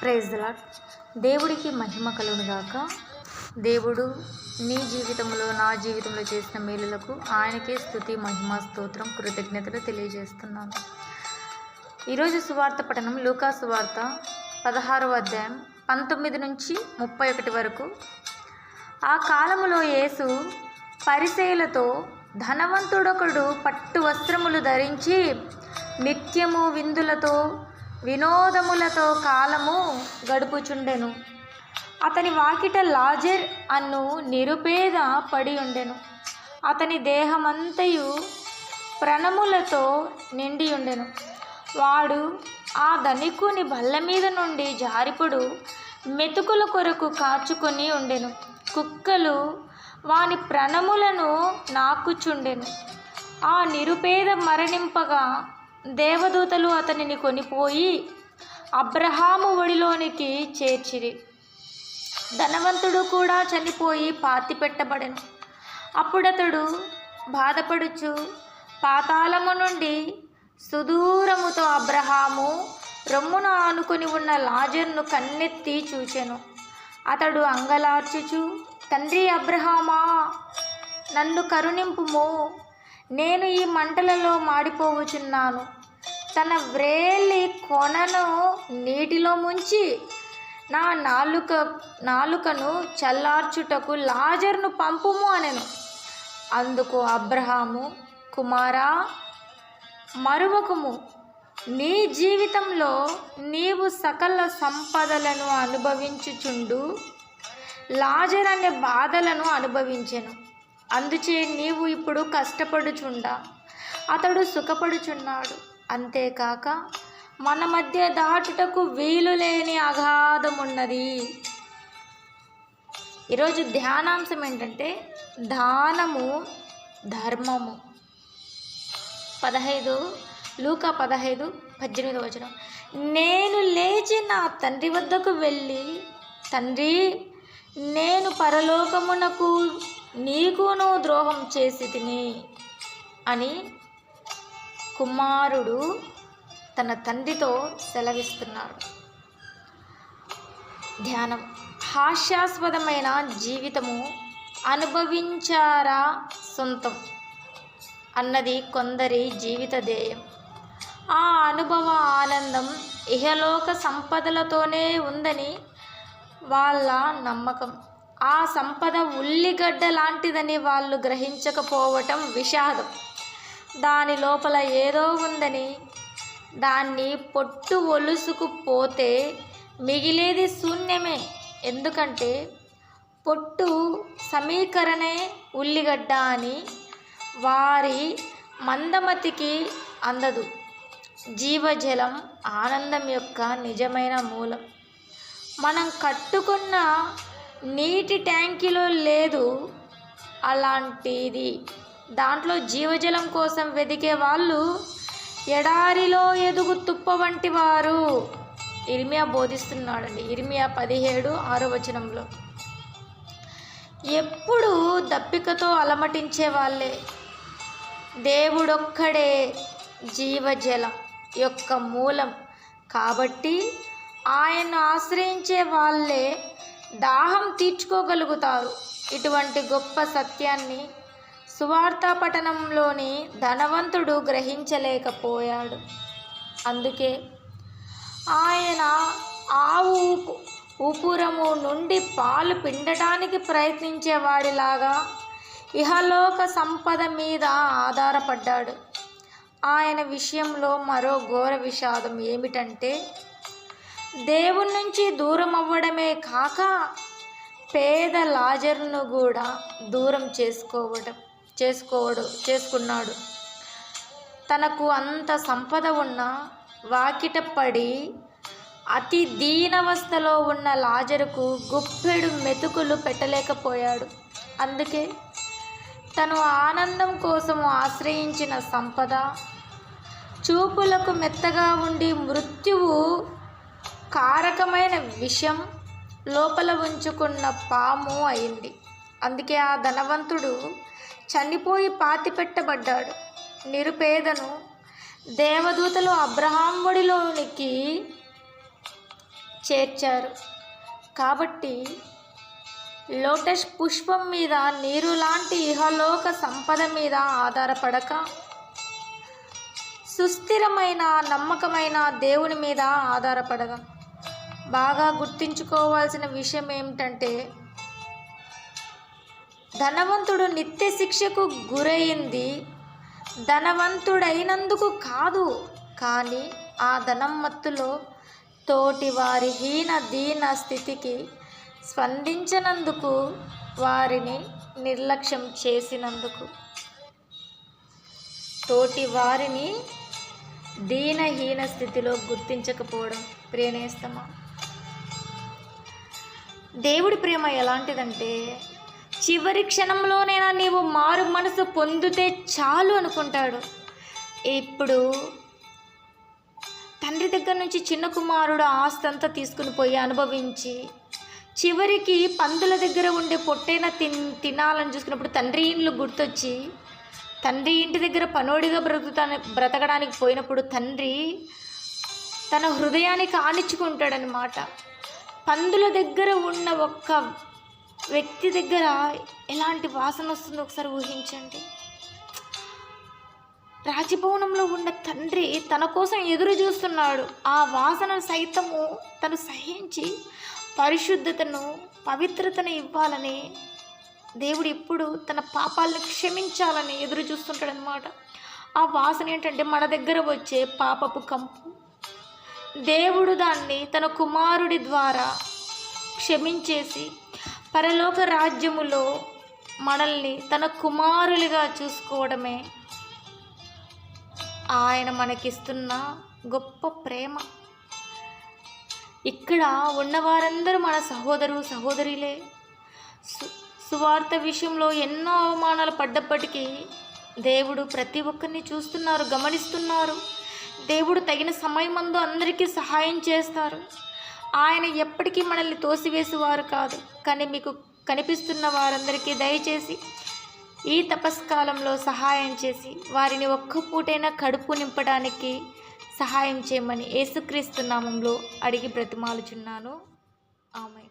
Praise the దేవుడికి మహిమ కలుగునుగాక దేవుడు నీ జీవితంలో నా జీవితంలో చేసిన మేలులకు ఆయనకే స్థుతి మహిమ స్తోత్రం కృతజ్ఞతలు తెలియజేస్తున్నాను. ఈరోజు సువార్త పఠనం లూకా సువార్త పదహారవ అధ్యాయం పంతొమ్మిది నుంచి ముప్పై ఒకటి వరకు. ఆ కాలములో యేసు పరిసేలతో ధనవంతుడొకడు పట్టు వస్త్రములు ధరించి నిత్యము విందులతో వినోదములతో కాలము గడుపుచుండెను. అతని వాకిట లాజర్ అను నిరుపేద పడి ఉండెను. అతని దేహమంతయు ప్రణములతో నిండి ఉండెను. వాడు ఆ ధనికుని బల్ల మీద నుండి జారిపుడు మెతుకుల కొరకు కాచుకొని ఉండెను. కుక్కలు వాని ప్రణములను నాకుచుండెను. ఆ నిరుపేద మరణింపగా దేవదూతలు అతనిని కొనిపోయి అబ్రహాము ఒడిలోనికి చేర్చిరి. ధనవంతుడు కూడా చనిపోయి పాతి పెట్టబడెను. అప్పుడతడు బాధపడుచు పాతాళము నుండి సుదూరముతో అబ్రహాము రొమ్మున ఆనుకొని ఉన్న లాజర్ను కన్నెత్తి చూచెను. అతడు అంగలార్చుచు తండ్రి అబ్రహామా నన్ను కరుణింపుము. నేను ఈ మంటలలో మాడిపోవచున్నాను తన వ్రేలి కొనను నీటిలో ముంచి నా నాలుక నాలుకను చల్లార్చుటకు లాజర్ను పంపుము అనెను. అందుకు అబ్రహాము కుమారా మరువకుము నీ జీవితంలో నీవు సకల సంపదలను అనుభవించుచుండు. లాజర్ అనే బాధలను అనుభవించెను. అందుచే నీవు ఇప్పుడు కష్టపడుచుండా. అతడు సుఖపడుచున్నాడు. అంతేకాక మన మధ్య దాటుటకు వీలు లేని అగాధమున్నది ఈరోజు ధ్యానాంశం ఏంటంటే దానము ధర్మము. పదహైదు లూకా పదహైదు పద్దెనిమిది వచనం. నేను లేచి నా తండ్రి వద్దకు వెళ్ళి తండ్రి నేను పరలోకమునకు నీకును ద్రోహం చేసి తిని అని కుమారుడు తన తండ్రితో సెలవిస్తున్నాడు ధ్యానం. హాస్యాస్పదమైన జీవితము అనుభవించారా సొంతం అన్నది కొందరి జీవిత ధ్యేయం. ఆ అనుభవ ఆనందం ఇహలోక సంపదలతోనే ఉందని వాళ్ళ నమ్మకం. ఆ సంపద ఉల్లిగడ్డ లాంటిదని వాళ్ళు గ్రహించకపోవటం విషాదం. దాని లోపల ఏదో ఉందని. దాన్ని పొట్టు ఒలుసుకుపోతే మిగిలేది శూన్యమే. ఎందుకంటే పొట్టు సమీకరణే ఉల్లిగడ్డ అని వారి మందమతికి అందదు. జీవజలం ఆనందం యొక్క నిజమైన మూలం. మనం కట్టుకున్న నీటి ట్యాంకీలో లేదు అలాంటిది. దాంట్లో జీవజలం కోసం వెదికే వాళ్ళు ఎడారిలో ఎదుగు తుప్ప వంటి వారు. ఇర్మియా బోధిస్తున్నాడండి. ఇర్మియా పదిహేడు ఆరో వచనంలో. ఎప్పుడు దప్పికతో అలమటించే వాళ్ళే. దేవుడొక్కడే జీవజలం యొక్క మూలం. కాబట్టి ఆయన్ను ఆశ్రయించే వాళ్ళే దాహం తీర్చుకోగలుగుతారు. ఇటువంటి గొప్ప సత్యాన్ని సువార్తా పట్టణంలోని ధనవంతుడు గ్రహించలేకపోయాడు. అందుకే ఆయన ఆవు ఉపురము నుండి పాలు పిండటానికి ప్రయత్నించేవాడిలాగా ఇహలోక సంపద మీద ఆధారపడ్డాడు. ఆయన విషయంలో మరో ఘోర విషాదం ఏమిటంటే దేవుని నుంచి దూరం అవ్వడమే కాక పేద లాజర్ను కూడా దూరం చేసుకోవడం చేసుకోవడు చేసుకున్నాడు. తనకు అంత సంపద ఉన్న వాకిట పడి అతి దీనవస్థలో ఉన్న లాజరుకు గుప్పెడు మెతుకులు పెట్టలేకపోయాడు. అందుకే తను ఆనందం కోసం ఆశ్రయించిన సంపద చూపులకు మెత్తగా ఉండి మృత్యు విషం లోపల ఉంచుకున్న పాము అయింది. అందుకే ఆ ధనవంతుడు చనిపోయి పాతి పెట్టబడ్డాడు. నిరుపేదను దేవదూతలు అబ్రహాం ఒడిలోనికి చేర్చారు. కాబట్టి లోటస్ పుష్పం మీద నీరు లాంటి ఇహలోక సంపద మీద ఆధారపడక సుస్థిరమైన నమ్మకమైన దేవుని మీద ఆధారపడదాం. బాగా గుర్తుంచుకోవాల్సిన విషయం ఏమిటంటే ధనవంతుడు నిత్య శిక్షకు గురయింది ధనవంతుడైనందుకు కాదు కానీ ఆ ధనం మత్తులో తోటి వారి హీన దీన స్థితికి స్పందించినందుకు వారిని నిర్లక్ష్యం చేసినందుకు. తోటి వారిని దీనహీన స్థితిలో గుర్తించకపోవడం ప్రియనేస్తమా దేవుడి ప్రేమ ఎలాంటిదంటే చివరి క్షణంలోనైనా నీవు మారు మనసు పొందితే చాలు అనుకుంటాడు. ఇప్పుడు తండ్రి దగ్గర నుంచి చిన్న కుమారుడు ఆస్తి అంతా తీసుకుని పోయి అనుభవించి చివరికి పందుల దగ్గర ఉండే పొట్టైన తిన్ తినాలని చూసుకున్నప్పుడు తండ్రి ఇండ్లు గుర్తొచ్చి తండ్రి ఇంటి దగ్గర పనోడిగా బ్రతుకుతా బ్రతకడానికి పోయినప్పుడు తండ్రి తన హృదయానికి ఆనిచ్చుకుంటాడనమాట పందుల దగ్గర ఉన్న ఒక్క వ్యక్తి దగ్గర ఎలాంటి వాసన వస్తుందో ఒకసారి ఊహించండి. రాజభవనంలో ఉన్న తండ్రి తన కోసం ఎదురు చూస్తున్నాడు. ఆ వాసన సైతము తను సహించి పరిశుద్ధతను పవిత్రతను ఇవ్వాలని దేవుడు ఎప్పుడు తన పాపాలను క్షమించాలని ఎదురు చూస్తుంటాడనమాట ఆ వాసన ఏంటంటే మన దగ్గర వచ్చే పాపపు కంపు. దేవుడు దాన్ని తన కుమారుడి ద్వారా క్షమించేసి పరలోక రాజ్యములో మనల్ని తన కుమారులుగా చూసుకోవడమే ఆయన మనకిస్తున్న గొప్ప ప్రేమ. ఇక్కడ ఉన్నవారందరూ మన సహోదరు సహోదరులే. సు సువార్త విషయంలో ఎన్నో అవమానాలు పడ్డప్పటికీ దేవుడు ప్రతి ఒక్కరిని చూస్తున్నారు గమనిస్తున్నారు. దేవుడు తగిన సమయమందు అందరికీ సహాయం చేస్తారు. ఆయన ఎప్పటికీ మనల్ని తోసివేసేవారు కాదు. కానీ మీకు కనిపిస్తున్న వారందరికీ దయచేసి ఈ తపస్కాలంలో సహాయం చేసి వారిని ఒక్క పూటైనా కడుపు నింపడానికి సహాయం చేయమని యేసుక్రీస్తు నామంలో అడిగి బ్రతిమాలుచున్నాను. ఆమె